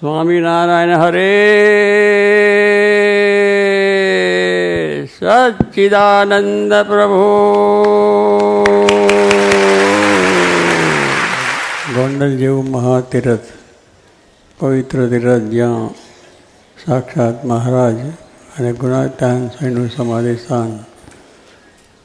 સ્વામિનારાયણ હરે સચ્ચિદાનંદ પ્રભુ. ગોંડલ જેવું મહાતીરથ, પવિત્ર તીરથ જ્યાં સાક્ષાત મહારાજ અને ગુણાતાન સ્વામીનું સમાધિ સ્થાન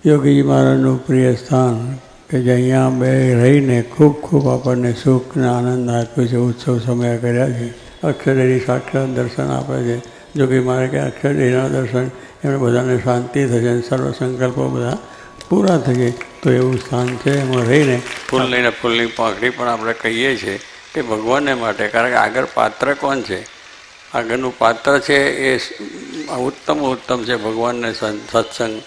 યોગીજી મહારાજનું પ્રિય સ્થાન કે જે અહીંયા બે રહીને ખૂબ ખૂબ આપણને સુખ અને આનંદ આપ્યો છે, ઉત્સવ સમય કર્યા છે. અક્ષરદેવી સાક્ષાત દર્શન આપે છે. જો કે મારે કે અક્ષરદેવીના દર્શન એમને બધાને શાંતિ થશે અને સર્વ સંકલ્પો બધા પૂરા થશે, તો એવું સ્થાન છે એમાં રહીને. ફૂલ લઈને ફૂલની પાંખડી પણ આપણે કહીએ છીએ કે ભગવાનને માટે, કારણ કે આગળ પાત્ર કોણ છે? આગળનું પાત્ર છે એ ઉત્તમ ઉત્તમ છે ભગવાનને સત્સંગ.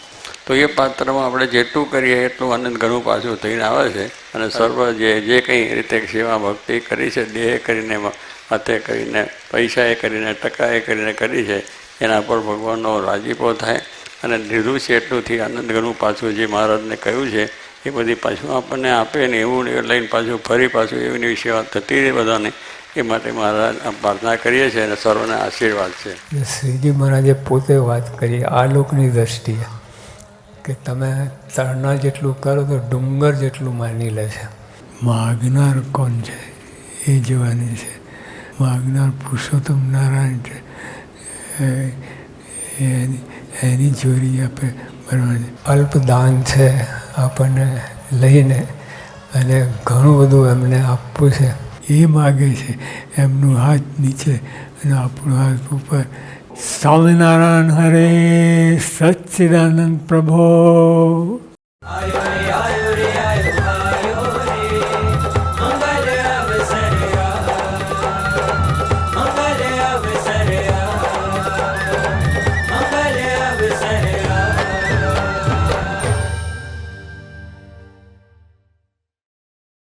તો એ પાત્રમાં આપણે જેટલું કરીએ એટલું આનંદ ઘણું પાછું થઈને આવે છે. અને સર્વ જે જે કંઈ રીતે સેવા ભક્તિ કરી છે, દેહ કરીને, હાથે કરીને, પૈસાએ કરીને, ટકાએ કરીને કરી છે, એના પર ભગવાનનો રાજીપો થાય. અને લીધું છે એટલુંથી આનંદ ઘણું પાછું જે મહારાજને કહ્યું છે, એ બધી પાછું આપણને આપે ને એવું લઈને પાછું ફરી પાછું એવી સેવા થતી રહે બધાને, એ માટે મહારાજ પ્રાર્થના કરીએ છીએ અને સર્વને આશીર્વાદ છે. શ્રીજી મહારાજે પોતે વાત કરી, આ લોકની દ્રષ્ટિએ. કે તમે તરણા જેટલું કરો તો ડુંગર જેટલું માની લે છે. માગનાર કોણ છે? એ જોવાની છે. માગનાર પુરુષોત્તમ નારાયણ છે. એની જોરી આપે આપણે બનવાની અલ્પદાન છે આપણને લઈને અને ઘણું બધું એમને આપવું છે. એ માગે છે એમનું હાથ નીચે અને આપણું હાથ ઉપર સ્વામિનારાયણ હરે સચ્ચિદાનંદ પ્રભો.